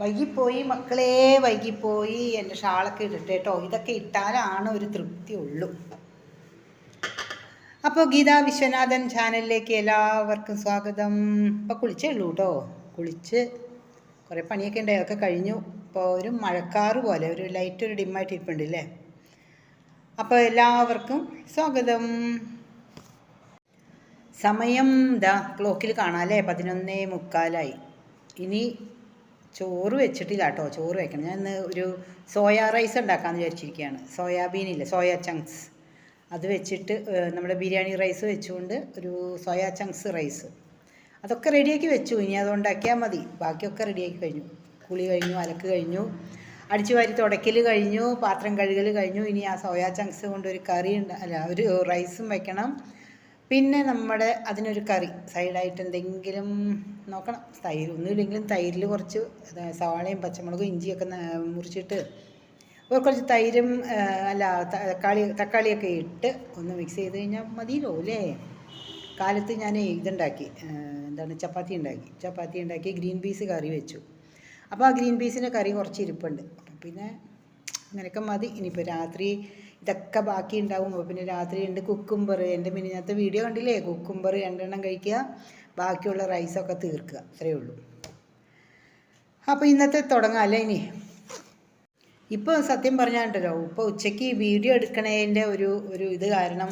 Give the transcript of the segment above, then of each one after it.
വൈകിപ്പോയി മക്കളെ വൈകിപ്പോയി. എന്റെ ഷാളൊക്കെ ഇടട്ടെ കേട്ടോ. ഇതൊക്കെ ഇട്ടാലാണ് ഒരു തൃപ്തി ഉള്ളൂ. അപ്പോൾ ഗീതാ വിശ്വനാഥൻ ചാനലിലേക്ക് എല്ലാവർക്കും സ്വാഗതം. ഇപ്പോൾ കുളിച്ചേ ഉള്ളൂ കേട്ടോ. കുളിച്ച് കുറേ പണിയൊക്കെ ഉണ്ടായി അതൊക്കെ കഴിഞ്ഞു. ഇപ്പോൾ ഒരു മഴക്കാറ് പോലെ ഒരു ലൈറ്റ് ഒരു ഡിമ്മായിട്ട് ഇരിപ്പുണ്ട് അല്ലേ അപ്പോൾ എല്ലാവർക്കും സ്വാഗതം. സമയം ദാ ക്ലോക്കിൽ കാണാം അല്ലേ? പതിനൊന്നേ മുക്കാലായി. ഇനി ചോറ് വെച്ചിട്ടില്ല കേട്ടോ ചോറ് വെക്കണം. ഞാൻ ഇന്ന് ഒരു സോയാ റൈസ് ഉണ്ടാക്കാമെന്ന് വിചാരിച്ചിരിക്കുകയാണ് സോയാബീൻ ഇല്ല സോയാ ചങ്ക്സ്. അത് വെച്ചിട്ട് നമ്മുടെ ബിരിയാണി റൈസ് വെച്ചുകൊണ്ട് ഒരു സോയാ ചങ്ക്സ് റൈസ്. അതൊക്കെ റെഡിയാക്കി വെച്ചു. ഇനി അത് ഉണ്ടാക്കിയാൽ മതി. ബാക്കിയൊക്കെ റെഡിയാക്കി കഴിഞ്ഞു. കുളി കഴിഞ്ഞു അലക്ക് കഴിഞ്ഞു. അടിച്ചു വാരി തുടയ്ക്കൽ കഴിഞ്ഞു പാത്രം കഴുകൽ കഴിഞ്ഞു. ഇനി ആ സോയാ ചങ്ക്സ് കൊണ്ട് ഒരു കറി ഉണ്ട് അല്ല ഒരു റൈസും വെക്കണം. പിന്നെ നമ്മുടെ അതിനൊരു കറി സൈഡായിട്ട് എന്തെങ്കിലും നോക്കണം. തൈര് ഒന്നുമില്ലെങ്കിലും തൈരിൽ കുറച്ച് സവാളയും പച്ചമുളകും ഇഞ്ചിയൊക്കെ മുറിച്ചിട്ട് കുറച്ച് തൈരും അല്ല തക്കാളി തക്കാളിയൊക്കെ ഇട്ട് ഒന്ന് മിക്സ് ചെയ്ത് കഴിഞ്ഞാൽ മതിയല്ലോ അല്ലേ? കാലത്ത് ഞാൻ ഇതുണ്ടാക്കി എന്താണ് ചപ്പാത്തി ഉണ്ടാക്കി. ചപ്പാത്തി ഉണ്ടാക്കി ഗ്രീൻ പീസ് കറി വെച്ചു. അപ്പോൾ ആ ഗ്രീൻ പീസിന്റെ കറി കുറച്ച് ഇരിപ്പുണ്ട്. അപ്പം പിന്നെ അങ്ങനെയൊക്കെ മതി. ഇനിയിപ്പോൾ രാത്രി ഇതൊക്കെ ബാക്കി ഉണ്ടാവും പിന്നെ രാത്രി ഉണ്ട് കുക്കുംബർ എന്റെ മിനിഞ്ഞാത്ത വീഡിയോ കണ്ടില്ലേ? കുക്കുംബർ രണ്ടെണ്ണം കഴിക്കുക. ബാക്കിയുള്ള റൈസൊക്കെ തീർക്കുക. അത്രയേ ഉള്ളൂ. അപ്പോൾ ഇന്നത്തെ തുടങ്ങാം അല്ലേ ഇനി? ഇപ്പോൾ സത്യം പറഞ്ഞാണ്ടല്ലോ ഇപ്പോൾ ഉച്ചയ്ക്ക് വീഡിയോ എടുക്കണതിന്റെ ഒരു ഒരു ഇത് കാരണം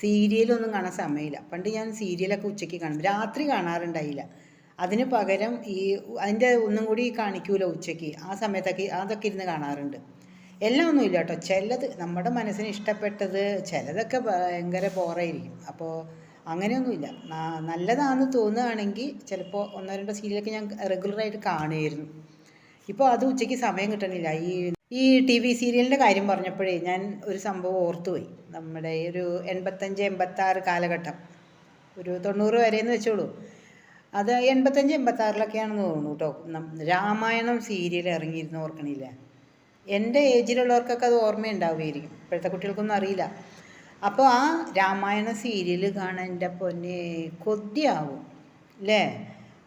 സീരിയലൊന്നും കാണാൻ സമയമില്ല. പണ്ട് ഞാൻ സീരിയലൊക്കെ ഉച്ചയ്ക്ക് കാണും. രാത്രി കാണാറുണ്ടായില്ല. അതിന് പകരം ഈ അതിന്റെ ഒന്നും കൂടി കാണിക്കൂല ഉച്ചയ്ക്ക്? ആ സമയത്തൊക്കെ അതൊക്കെ ഇരുന്ന് കാണാറുണ്ട്. എല്ലാം ഒന്നുമില്ല കേട്ടോ ചിലത് നമ്മുടെ മനസ്സിന് ഇഷ്ടപ്പെട്ടത് ചിലതൊക്കെ ഭയങ്കര ബോറായിരിക്കും. അപ്പോൾ അങ്ങനെയൊന്നുമില്ല. നല്ലതാണെന്ന് തോന്നുകയാണെങ്കിൽ ചിലപ്പോൾ ഒന്നോ രണ്ടോ സീരിയലൊക്കെ ഞാൻ റെഗുലറായിട്ട് കാണുമായിരുന്നു ഇപ്പോൾ അത് ഉച്ചയ്ക്ക് സമയം കിട്ടണില്ല. ഈ ഈ ടി വി സീരിയലിന്റെ കാര്യം പറഞ്ഞപ്പോഴേ ഞാൻ ഒരു സംഭവം ഓർത്തുപോയി. നമ്മുടെ ഒരു എൺപത്തഞ്ച് എൺപത്താറ് കാലഘട്ടം. ഒരു തൊണ്ണൂറ് വരെയെന്ന് വെച്ചോളൂ. അത് എൺപത്തഞ്ച് എൺപത്താറിലൊക്കെയാണെന്ന് തോന്നുന്നു കേട്ടോ. രാമായണം സീരിയൽ ഇറങ്ങിയിരുന്നു ഓർക്കണില്ല. എന്റെ ഏജിലുള്ളവർക്കൊക്കെ അത് ഓർമ്മയുണ്ടാവുമായിരിക്കും. ഇപ്പോഴത്തെ കുട്ടികൾക്കൊന്നും അറിയില്ല. അപ്പോൾ ആ രാമായണ സീരിയൽ കാണാൻ എന്റെ പൊന്നെ കൊതിയാവും അല്ലേ?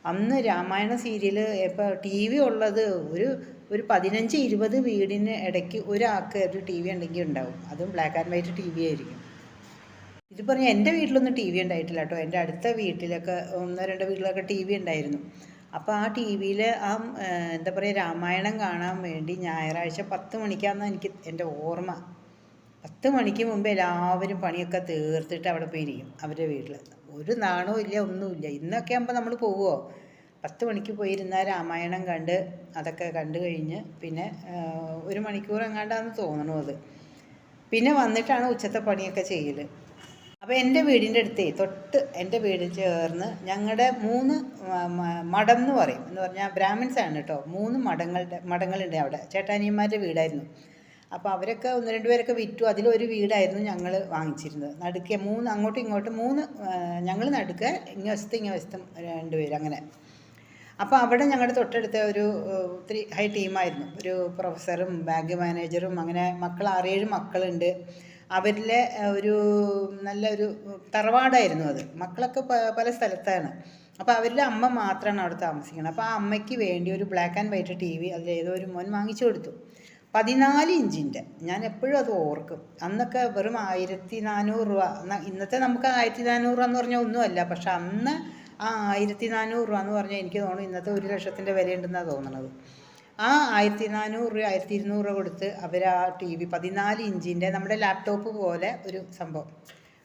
അന്ന് രാമായണ സീരിയൽ ഇപ്പോൾ ടി വി ഉള്ളത് ഒരു ഒരു പതിനഞ്ച് ഇരുപത് വീടിന് ഇടയ്ക്ക് ഒരാൾക്ക് ഒരു ടി വി ഉണ്ടെങ്കിൽ ഉണ്ടാവും. അതും black and white T V ആയിരിക്കും. ഇത് പറഞ്ഞാൽ എന്റെ വീട്ടിലൊന്നും ടി വി ഉണ്ടായിട്ടില്ല കേട്ടോ. എന്റെ അടുത്ത വീട്ടിലൊക്കെ ഒന്നോ രണ്ടോ വീട്ടിലൊക്കെ ടി വി ഉണ്ടായിരുന്നു. അപ്പോൾ ആ ടി വിയിൽ ആ എന്താ പറയുക രാമായണം കാണാൻ വേണ്ടി ഞായറാഴ്ച പത്ത് മണിക്കാന്ന് എനിക്ക് എന്റെ ഓർമ്മ. പത്ത് മണിക്ക് മുമ്പ് എല്ലാവരും പണിയൊക്കെ തീർത്തിട്ട് അവിടെ പോയിരിക്കും അവരുടെ വീട്ടിൽ ഒരു നാണവും ഇല്ല ഒന്നുമില്ല. ഇന്നൊക്കെ ആകുമ്പോൾ നമ്മൾ പോവുമോ പത്ത് മണിക്ക് പോയിരുന്നാൽ രാമായണം കണ്ട് അതൊക്കെ കണ്ടു കഴിഞ്ഞ് പിന്നെ ഒരു മണിക്കൂർ എങ്ങാണ്ടാന്ന് തോന്നണു അത്. പിന്നെ വന്നിട്ടാണ് ഉച്ചത്തെ പണിയൊക്കെ ചെയ്യൽ അപ്പോൾ എന്റെ വീടിന്റെ അടുത്തേ തൊട്ട് എന്റെ വീട് ചേർന്ന് ഞങ്ങളുടെ മൂന്ന് മഠം എന്ന് പറയും. എന്ന് പറഞ്ഞാൽ ബ്രാഹ്മിൻസ് ആണ് കേട്ടോ. മൂന്ന് മഠങ്ങളുടെ മഠങ്ങളുണ്ട് അവിടെ. ചേട്ടാനിയന്മാരുടെ വീടായിരുന്നു. അപ്പോൾ അവരൊക്കെ ഒന്ന് രണ്ട് പേരൊക്കെ വിറ്റു. അതിലൊരു വീടായിരുന്നു ഞങ്ങൾ വാങ്ങിച്ചിരുന്നത്. നടുക്കെ മൂന്ന് അങ്ങോട്ടും ഇങ്ങോട്ടും മൂന്ന് ഞങ്ങൾ നടുക്കുക ഇങ്ങ വശത്തും ഇങ്ങ വശത്തും രണ്ടുപേര് അങ്ങനെ. അപ്പോൾ അവിടെ ഞങ്ങളുടെ തൊട്ടടുത്ത ഒരു ഒത്തിരി ഹൈ ടീമായിരുന്നു. ഒരു പ്രൊഫസറും ബാങ്ക് മാനേജറും അങ്ങനെ മക്കൾ ആറേഴ് മക്കളുണ്ട്. അവരിലെ ഒരു നല്ലൊരു തറവാടായിരുന്നു അത്. മക്കളൊക്കെ പല സ്ഥലത്താണ്. അപ്പോൾ അവരുടെ അമ്മ മാത്രമാണ് അവിടെ താമസിക്കുന്നത് അപ്പോൾ ആ അമ്മയ്ക്ക് വേണ്ടി ഒരു black and white T V അതിൽ ഏതോ ഒരു മോൻ വാങ്ങിച്ചു കൊടുത്തു. പതിനാല് ഇഞ്ചിന്റെ. ഞാൻ എപ്പോഴും അത് ഓർക്കും. അന്നൊക്കെ വെറും ആയിരത്തി നാനൂറ് രൂപ. ഇന്നത്തെ നമുക്ക് ആയിരത്തി നാനൂറ് രൂപ എന്ന് പറഞ്ഞാൽ ഒന്നുമല്ല. പക്ഷെ അന്ന് ആ ആയിരത്തി നാനൂറ് രൂപ എന്ന് പറഞ്ഞാൽ എനിക്ക് തോന്നുന്നു ഇന്നത്തെ ഒരു ലക്ഷത്തിന്റെ വിലയുണ്ടെന്നാണ് തോന്നണത്. ആ ആയിരത്തി നാനൂറ് രൂപ ആയിരത്തി ഇരുന്നൂറ് കൊടുത്ത് അവർ ആ ടി വി പതിനാല് ഇഞ്ചിന്റെ നമ്മുടെ ലാപ്ടോപ്പ് പോലെ ഒരു സംഭവം.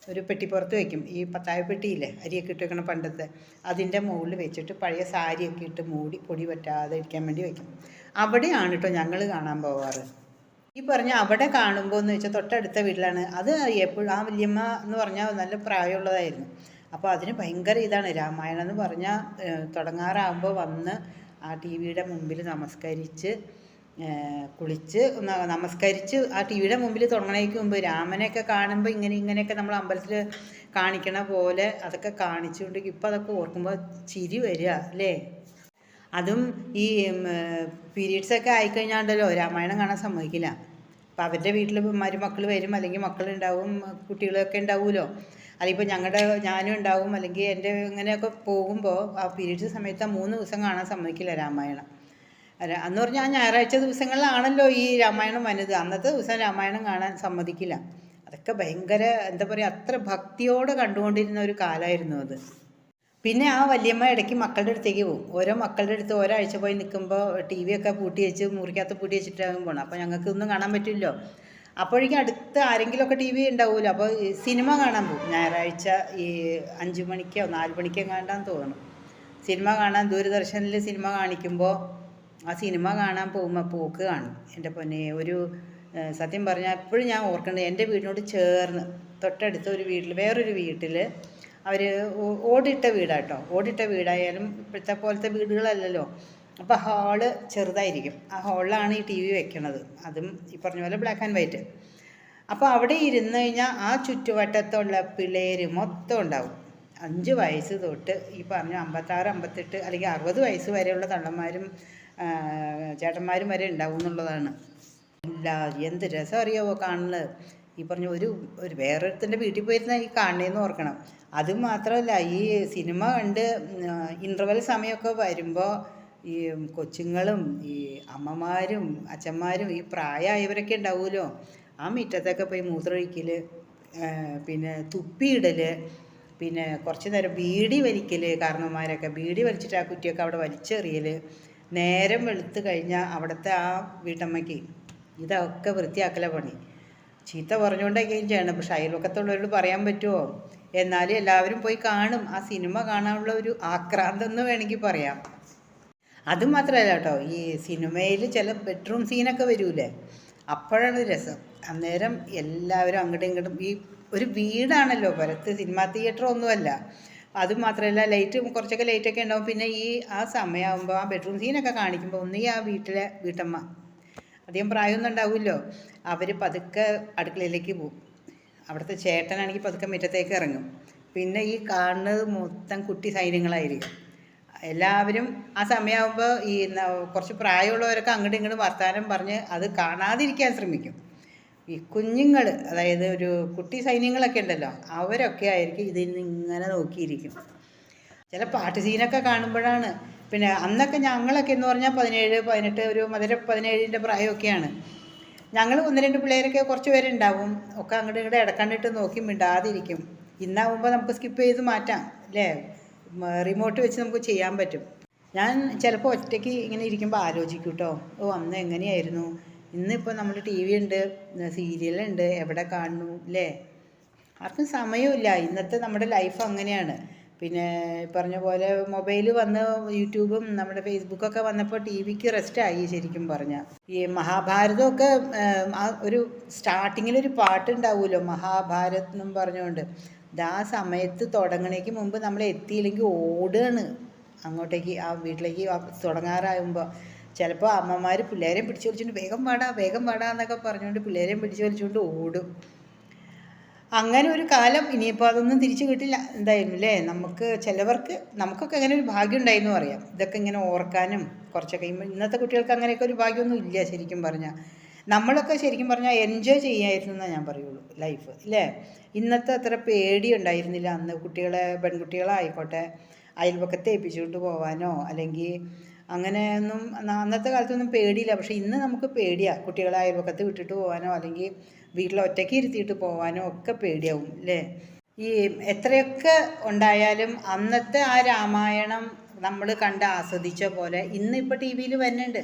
ഒരു പെട്ടിപ്പുറത്ത് വയ്ക്കും ഈ പത്തായ പെട്ടിയില്ലേ അരിയൊക്കെ ഇട്ട് വെക്കണം പണ്ടത്തെ. അതിന്റെ മുകളിൽ വെച്ചിട്ട് പഴയ സാരിയൊക്കെ ഇട്ട് മൂടി പൊടി പറ്റാതെ ഇരിക്കാൻ വേണ്ടി വയ്ക്കും അവിടെയാണ് കേട്ടോ ഞങ്ങൾ കാണാൻ പോവാറ്. ഈ പറഞ്ഞ അവിടെ കാണുമ്പോൾ എന്ന് വെച്ചാൽ തൊട്ടടുത്ത വീട്ടിലാണ്. അത് എപ്പോഴും ആ വല്യമ്മ എന്ന് പറഞ്ഞാൽ നല്ല പ്രായമുള്ളതായിരുന്നു. അപ്പോൾ അതിന് ഭയങ്കര ഇതാണ് രാമായണം എന്ന് പറഞ്ഞാൽ തുടങ്ങാറാകുമ്പോൾ വന്ന് ആ ടി വിയുടെ മുമ്പിൽ നമസ്കരിച്ച് കുളിച്ച് നമസ്കരിച്ച് ആ ടി വിയുടെ മുമ്പിൽ തുടങ്ങണേക്ക് മുമ്പ് രാമനെയൊക്കെ കാണുമ്പോൾ ഇങ്ങനെ ഇങ്ങനെയൊക്കെ നമ്മൾ അമ്പലത്തിൽ കാണിക്കണ പോലെ അതൊക്കെ കാണിച്ചുകൊണ്ട് ഇപ്പം അതൊക്കെ ഓർക്കുമ്പോൾ ചിരി വരിക അല്ലേ? അതും ഈ പീരീഡ്സ് ഒക്കെ ആയിക്കഴിഞ്ഞാണ്ടല്ലോ രാമായണം കാണാൻ സമ്മതിക്കില്ല. അപ്പം അവരുടെ വീട്ടിൽ മരുമക്കൾ വരും അല്ലെങ്കിൽ മക്കളുണ്ടാവും കുട്ടികളൊക്കെ ഉണ്ടാവുമല്ലോ ഇപ്പോൾ ഞങ്ങളുടെ ഞാനും ഉണ്ടാവും അല്ലെങ്കിൽ എന്റെ ഇങ്ങനെയൊക്കെ പോകുമ്പോൾ ആ പീരീഡ്സ് സമയത്ത് ആ മൂന്ന് ദിവസം കാണാൻ സമ്മതിക്കില്ല രാമായണം. അന്ന് പറഞ്ഞാൽ ഞായറാഴ്ച ദിവസങ്ങളിലാണല്ലോ ഈ രാമായണം വന്നത്. അന്നത്തെ ദിവസം രാമായണം കാണാൻ സമ്മതിക്കില്ല. അതൊക്കെ ഭയങ്കര എന്താ പറയുക അത്ര ഭക്തിയോടെ കണ്ടുകൊണ്ടിരുന്ന ഒരു കാലമായിരുന്നു അത്. പിന്നെ ആ വല്യമ്മ ഇടയ്ക്ക് മക്കളുടെ അടുത്തേക്ക് പോകും. ഓരോ മക്കളുടെ അടുത്ത് ഒരാഴ്ച പോയി നിൽക്കുമ്പോൾ ടി വി ഒക്കെ പൂട്ടി വെച്ച് മുറിക്കകത്ത് പൂട്ടി വെച്ചിട്ടാകും പോകണം അപ്പോൾ ഞങ്ങൾക്ക് ഒന്നും കാണാൻ പറ്റില്ലല്ലോ. അപ്പോഴേക്കും അടുത്ത് ആരെങ്കിലുമൊക്കെ ടി വി ഉണ്ടാവുമല്ലോ. അപ്പോൾ സിനിമ കാണാൻ പോകും. ഞായറാഴ്ച ഈ അഞ്ച് മണിക്കോ നാല് മണിക്കോ കണ്ടാന്ന് തോന്നണം സിനിമ കാണാൻ ദൂരദർശനിൽ സിനിമ കാണിക്കുമ്പോൾ ആ സിനിമ കാണാൻ പോകുമ്പോൾ പോക്ക് കാണും. എന്റെ പൊന്നെ ഒരു സത്യം പറഞ്ഞാൽ എപ്പോഴും ഞാൻ ഓർക്കുന്നത് എന്റെ വീടിനോട് ചേർന്ന് തൊട്ടടുത്ത ഒരു വീട്ടിൽ വേറൊരു വീട്ടിൽ അവർ ഓടിട്ട വീടാട്ടോ. ഓടിട്ട വീടായാലും ഇപ്പോഴത്തെ പോലത്തെ വീടുകളല്ലല്ലോ. അപ്പോൾ ഹാൾ ചെറുതായിരിക്കും. ആ ഹാളിലാണ് ഈ ടി വി വെക്കണത്. അതും ഈ പറഞ്ഞ പോലെ ബ്ലാക്ക് ആൻഡ് വൈറ്റ് അപ്പോൾ അവിടെ ഇരുന്ന് കഴിഞ്ഞാൽ ആ ചുറ്റുവട്ടത്തുള്ള പിള്ളേർ മൊത്തം ഉണ്ടാവും. അഞ്ച് വയസ്സ് തൊട്ട് ഈ പറഞ്ഞ അമ്പത്താറ് അമ്പത്തെട്ട് അല്ലെങ്കിൽ അറുപത് വയസ്സ് വരെയുള്ള തള്ളന്മാരും ചേട്ടന്മാരും വരെ ഉണ്ടാവും എന്നുള്ളതാണ്. ഇല്ല എന്ത് രസം അറിയാവോ കാണുന്നത്? ഈ പറഞ്ഞ ഒരു ഒരു വേറൊരുത്തന്റെ വീട്ടിൽ പോയിരുന്ന ഈ കാണണേന്ന് ഓർക്കണം. അത് മാത്രമല്ല ഈ സിനിമ കണ്ട് ഇന്റർവെൽ സമയമൊക്കെ വരുമ്പോൾ ഈ കൊച്ചുങ്ങളും ഈ അമ്മമാരും അച്ഛന്മാരും ഈ പ്രായമായവരൊക്കെ ഉണ്ടാവുമല്ലോ. ആ മുറ്റത്തൊക്കെ പോയി മൂത്രമൊഴിക്കൽ പിന്നെ തുപ്പിയിടൽ പിന്നെ കുറച്ച് നേരം ബീഡി വലിക്കൽ കാരണവന്മാരൊക്കെ. ബീഡി വലിച്ചിട്ട് ആ കുറ്റിയൊക്കെ അവിടെ വലിച്ചെറിയൽ നേരം വെളുത്ത് കഴിഞ്ഞാൽ അവിടുത്തെ ആ വീട്ടമ്മയ്ക്ക് ഇതൊക്കെ വൃത്തിയാക്കല പണി. ചീത്ത പറഞ്ഞുകൊണ്ടൊക്കെയും ചെയ്യണം. പക്ഷെ അയൽവക്കത്തുള്ളവരോട് പറയാൻ പറ്റുമോ? എന്നാലും എല്ലാവരും പോയി കാണും. ആ സിനിമ കാണാനുള്ള ഒരു ആക്രാന്തം എന്ന് വേണമെങ്കിൽ പറയാം. അത് മാത്രമല്ല കേട്ടോ. ഈ സിനിമയിൽ ചില ബെഡ്റൂം സീനൊക്കെ വരൂലേ? അപ്പോഴാണ് രസം. അന്നേരം എല്ലാവരും അങ്ങോട്ടും ഇങ്ങോട്ടും ഈ ഒരു വീടാണല്ലോ. പുറത്ത് സിനിമാ തിയേറ്റർ ഒന്നുമല്ല. അത് മാത്രമല്ല ലൈറ്റ് കുറച്ചൊക്കെ ലൈറ്റൊക്കെ ഉണ്ടാവും. പിന്നെ ഈ ആ സമയമാകുമ്പോൾ ആ ബെഡ്റൂം സീനൊക്കെ കാണിക്കുമ്പോൾ ഒന്നീ ആ വീട്ടിലെ വീട്ടമ്മ. അധികം പ്രായമൊന്നും ഉണ്ടാവുമല്ലോ അവർ പതുക്കെ അടുക്കളയിലേക്ക് പോകും അവിടുത്തെ ചേട്ടനാണെങ്കിൽ പതുക്കെ മുറ്റത്തേക്ക് ഇറങ്ങും. പിന്നെ ഈ കാണുന്നത് മൊത്തം കുട്ടി സൈന്യങ്ങളായിരിക്കും. എല്ലാവരും ആ സമയമാകുമ്പോൾ ഈ കുറച്ച് പ്രായമുള്ളവരൊക്കെ അങ്ങോട്ടും ഇങ്ങോട്ടും വർത്താനം പറഞ്ഞ് അത് കാണാതിരിക്കാൻ ശ്രമിക്കും. ഈ കുഞ്ഞുങ്ങൾ അതായത് ഒരു കുട്ടി സൈന്യങ്ങളൊക്കെ ഉണ്ടല്ലോ അവരൊക്കെ ആയിരിക്കും ഇതിൽ നിന്ന് ഇങ്ങനെ നോക്കിയിരിക്കും. ചില പാട്ട് സീനൊക്കെ കാണുമ്പോഴാണ്. പിന്നെ അന്നൊക്കെ ഞങ്ങളൊക്കെ എന്ന് പറഞ്ഞാൽ പതിനേഴ് പതിനെട്ട് ഒരു മധുര പതിനേഴിന്റെ പ്രായമൊക്കെയാണ്. ഞങ്ങൾ ഒന്ന് രണ്ട് പിള്ളേരൊക്കെ കുറച്ച് പേരുണ്ടാവും. ഒക്കെ അങ്ങോട്ട് ഇങ്ങോട്ട് ഇടക്കണ്ടിട്ട് നോക്കി മിണ്ടാതിരിക്കും. ഇന്നാവുമ്പോൾ നമുക്ക് സ്കിപ്പ് ചെയ്ത് മാറ്റാം അല്ലേ? റിമോട്ട് വെച്ച് നമുക്ക് ചെയ്യാൻ പറ്റും. ഞാൻ ചിലപ്പോൾ ഒറ്റയ്ക്ക് ഇങ്ങനെ ഇരിക്കുമ്പോൾ ആലോചിക്കും കേട്ടോ ഓ അന്ന് എങ്ങനെയായിരുന്നു? ഇന്നിപ്പോൾ നമ്മൾ ടി വി ഉണ്ട് സീരിയലുണ്ട് എവിടെ കാണുന്നു അല്ലേ ആർക്കും സമയമില്ല. ഇന്നത്തെ നമ്മുടെ ലൈഫ് അങ്ങനെയാണ്. പിന്നെ പറഞ്ഞ പോലെ മൊബൈൽ വന്ന് യൂട്യൂബും നമ്മുടെ ഫേസ്ബുക്കൊക്കെ വന്നപ്പോൾ ടി വിക്ക് റെസ്റ്റായി ശരിക്കും പറഞ്ഞാൽ ഈ മഹാഭാരതമൊക്കെ ഒരു സ്റ്റാർട്ടിങ്ങിലൊരു പാട്ടുണ്ടാവുമല്ലോ മഹാഭാരത് എന്നും പറഞ്ഞുകൊണ്ട് ആ സമയത്ത് തുടങ്ങണേക്ക് മുമ്പ് നമ്മൾ എത്തിയില്ലെങ്കിൽ ഓടുകയാണ്. അങ്ങോട്ടേക്ക് ആ വീട്ടിലേക്ക് തുടങ്ങാറാകുമ്പോൾ ചിലപ്പോൾ അമ്മമാർ പിള്ളേരെ പിടിച്ചു വലിച്ചുകൊണ്ട് വേഗം പാടാ വേഗം പാടാ എന്നൊക്കെ പറഞ്ഞുകൊണ്ട് പിള്ളേരെയും പിടിച്ചു വലിച്ചുകൊണ്ട് ഓടും. അങ്ങനെ ഒരു കാലം ഇനിയിപ്പോൾ അതൊന്നും തിരിച്ചു കിട്ടില്ല. എന്തായാലും അല്ലേ നമുക്ക് ചിലവർക്ക് നമുക്കൊക്കെ അങ്ങനെ ഒരു ഭാഗ്യം ഉണ്ടായിരുന്നു അറിയാം. ഇതൊക്കെ ഇങ്ങനെ ഓർക്കാനും കുറച്ചൊക്കെ. ഇന്നത്തെ കുട്ടികൾക്ക് അങ്ങനെയൊക്കെ ഒരു ഭാഗ്യമൊന്നും ഇല്ല ശരിക്കും പറഞ്ഞാൽ നമ്മളൊക്കെ ശരിക്കും പറഞ്ഞാൽ എൻജോയ് ചെയ്യായിരുന്നു എന്നേ ഞാൻ പറയുള്ളൂ ലൈഫ് അല്ലേ ഇന്നത്തെ അത്ര പേടി ഉണ്ടായിരുന്നില്ല അന്ന് കുട്ടികളെ പെൺകുട്ടികളായിക്കോട്ടെ അയൽപക്കത്ത് ഏൽപ്പിച്ചുകൊണ്ട് പോകാനോ അല്ലെങ്കിൽ അങ്ങനെയൊന്നും അന്ന- അന്നത്തെ കാലത്തൊന്നും പേടിയില്ല. പക്ഷേ ഇന്ന് നമുക്ക് പേടിയാണ് കുട്ടികളെ അയൽപക്കത്ത് വിട്ടിട്ട് പോകാനോ അല്ലെങ്കിൽ വീട്ടിൽ ഒറ്റയ്ക്ക് ഇരുത്തിയിട്ട് പോകാനോ ഒക്കെ പേടിയാവും അല്ലേ ഈ എത്രയൊക്കെ ഉണ്ടായാലും അന്നത്തെ ആ രാമായണം നമ്മൾ കണ്ട് ആസ്വദിച്ച പോലെ ഇന്നിപ്പോൾ ടി വിയിൽ വരുന്നുണ്ട്.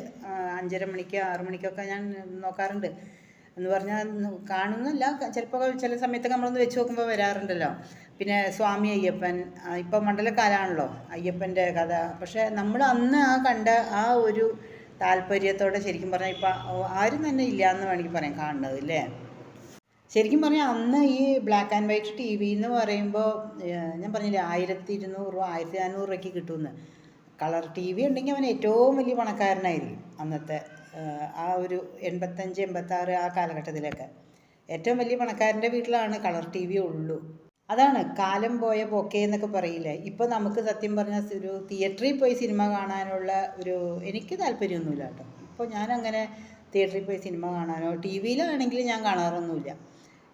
അഞ്ചര മണിക്ക് ആറു മണിക്കൊക്കെ ഞാൻ നോക്കാറുണ്ട്. എന്ന് പറഞ്ഞാൽ കാണുന്നില്ല ചിലപ്പോൾ ചില സമയത്തൊക്കെ നമ്മളൊന്ന് വെച്ച് നോക്കുമ്പോൾ വരാറുണ്ടല്ലോ. പിന്നെ സ്വാമി അയ്യപ്പൻ ഇപ്പം മണ്ഡലക്കാലാണല്ലോ അയ്യപ്പന്റെ കഥ. പക്ഷേ നമ്മൾ അന്ന് ആ കണ്ട ആ ഒരു താല്പര്യത്തോടെ ശരിക്കും പറഞ്ഞാൽ ഇപ്പം ആരും തന്നെ ഇല്ല എന്ന് വേണമെങ്കിൽ പറയാം കാണുന്നത് അല്ലേ ശരിക്കും പറഞ്ഞാൽ അന്ന് ഈ black and white T V എന്ന് പറയുമ്പോൾ ഞാൻ പറഞ്ഞില്ലേ ആയിരത്തി ഇരുന്നൂറ് രൂപ ആയിരത്തി നാനൂറ് രൂപയ്ക്ക് കിട്ടുമെന്ന്. കളർ ടി വി ഉണ്ടെങ്കിൽ അവൻ ഏറ്റവും വലിയ പണക്കാരനായിരിക്കും അന്നത്തെ ആ ഒരു എൺപത്തഞ്ച് എൺപത്താറ് ആ കാലഘട്ടത്തിലൊക്കെ. ഏറ്റവും വലിയ പണക്കാരന്റെ വീട്ടിലാണ് കളർ ടി വി ഉള്ളൂ. അതാണ് കാലം പോയ പോക്കെ എന്നൊക്കെ പറയില്ലേ. ഇപ്പോൾ നമുക്ക് സത്യം പറഞ്ഞാൽ ഒരു തിയേറ്ററിൽ പോയി സിനിമ കാണാനുള്ള ഒരു എനിക്ക് താല്പര്യമൊന്നുമില്ല കേട്ടോ. ഇപ്പോൾ ഞാനങ്ങനെ തിയേറ്ററിൽ പോയി സിനിമ കാണാനോ ടി വിയിലാണെങ്കിൽ ഞാൻ കാണാറൊന്നുമില്ല.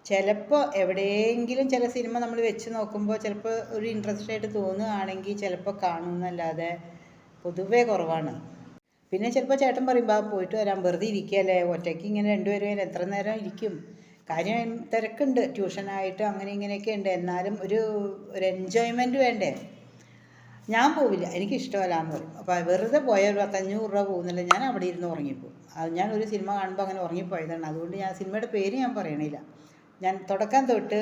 ചിലപ്പോൾ എവിടെയെങ്കിലും ചില സിനിമ നമ്മൾ വെച്ച് നോക്കുമ്പോൾ ചിലപ്പോൾ ഒരു ഇൻട്രസ്റ്റ് ആയിട്ട് തോന്നുകയാണെങ്കിൽ ചിലപ്പോൾ കാണുമെന്നല്ലാതെ പൊതുവേ കുറവാണ്. പിന്നെ ചിലപ്പോൾ ചേട്ടൻ പറയും ബാ പോയിട്ട് വരാം. വെറുതെ ഇരിക്കുകയല്ലേ ഒറ്റയ്ക്ക് ഇങ്ങനെ രണ്ടുപേരും എത്ര നേരം ഇരിക്കും? കാര്യം തിരക്കുണ്ട്. ട്യൂഷനായിട്ട് അങ്ങനെ ഇങ്ങനെയൊക്കെ ഉണ്ട്. എന്നാലും ഒരു ഒരു എൻജോയ്മെന്റ് വേണ്ടേ? ഞാൻ പോവില്ല. എനിക്ക് ഇഷ്ടമല്ല എന്ന് പറയും. അപ്പോൾ വെറുതെ പോയാൽ ഒരു പത്തഞ്ഞൂറ് രൂപ പോകുന്നില്ല. ഞാൻ അവിടെ ഇരുന്ന് ഉറങ്ങിപ്പോവും. അത് ഞാൻ ഒരു സിനിമ കാണുമ്പോൾ അങ്ങനെ ഉറങ്ങിപ്പോയതാണ്. അതുകൊണ്ട് ഞാൻ സിനിമയുടെ പേര് ഞാൻ പറയണില്ല. ഞാൻ തുടക്കം തൊട്ട്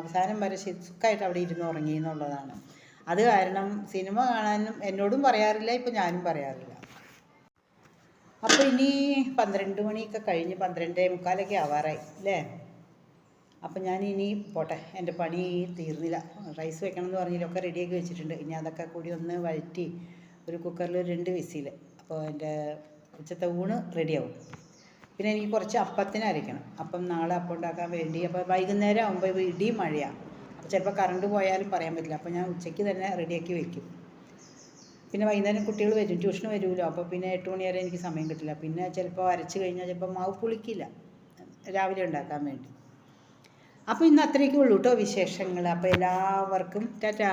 അവസാനം വരെ സുഖമായിട്ട് അവിടെ ഇരുന്ന് ഉറങ്ങി എന്നുള്ളതാണ്. അത് കാരണം സിനിമ കാണാനും എന്നോടും പറയാറില്ല ഇപ്പം ഞാനും പറയാറില്ല. അപ്പോൾ ഇനി പന്ത്രണ്ട് മണിയൊക്കെ കഴിഞ്ഞ് പന്ത്രണ്ടേ മുക്കാലൊക്കെ ആവാറായി അല്ലേ അപ്പം ഞാൻ ഇനി പോട്ടെ എന്റെ പണി തീർന്നില്ല. റൈസ് വെക്കണം എന്ന് പറഞ്ഞില്ലൊക്കെ റെഡിയാക്കി വെച്ചിട്ടുണ്ട്. ഇനി അതൊക്കെ കൂടി ഒന്ന് വഴറ്റി ഒരു കുക്കറിൽ രണ്ട് വിസിൽ. അപ്പോൾ എന്റെ ഉച്ചത്തെ ഊണ് റെഡിയാവും. പിന്നെ എനിക്ക് കുറച്ച് അപ്പത്തിന് അരയ്ക്കണം. അപ്പം നാളെ അപ്പം ഉണ്ടാക്കാൻ വേണ്ടി അപ്പോൾ വൈകുന്നേരം ആകുമ്പോൾ ഇടി മഴയാണ് ചിലപ്പോൾ കറണ്ട് പോയാലും പറയാൻ പറ്റില്ല. അപ്പോൾ ഞാൻ ഉച്ചയ്ക്ക് തന്നെ റെഡിയാക്കി വെക്കും. പിന്നെ വൈകുന്നേരം കുട്ടികൾ വരും ട്യൂഷന് വരുമല്ലോ. അപ്പോൾ പിന്നെ എട്ട് മണി വരെ എനിക്ക് സമയം കിട്ടില്ല. പിന്നെ ചിലപ്പോൾ അരച്ച് കഴിഞ്ഞാൽ ചിലപ്പോൾ മാവ് പുളിക്കില്ല. രാവിലെ ഉണ്ടാക്കാൻ വേണ്ടി. അപ്പോൾ ഇന്ന് അത്രയൊക്കെ ഉള്ളൂ കേട്ടോ വിശേഷങ്ങൾ അപ്പോൾ എല്ലാവർക്കും ടാറ്റാ.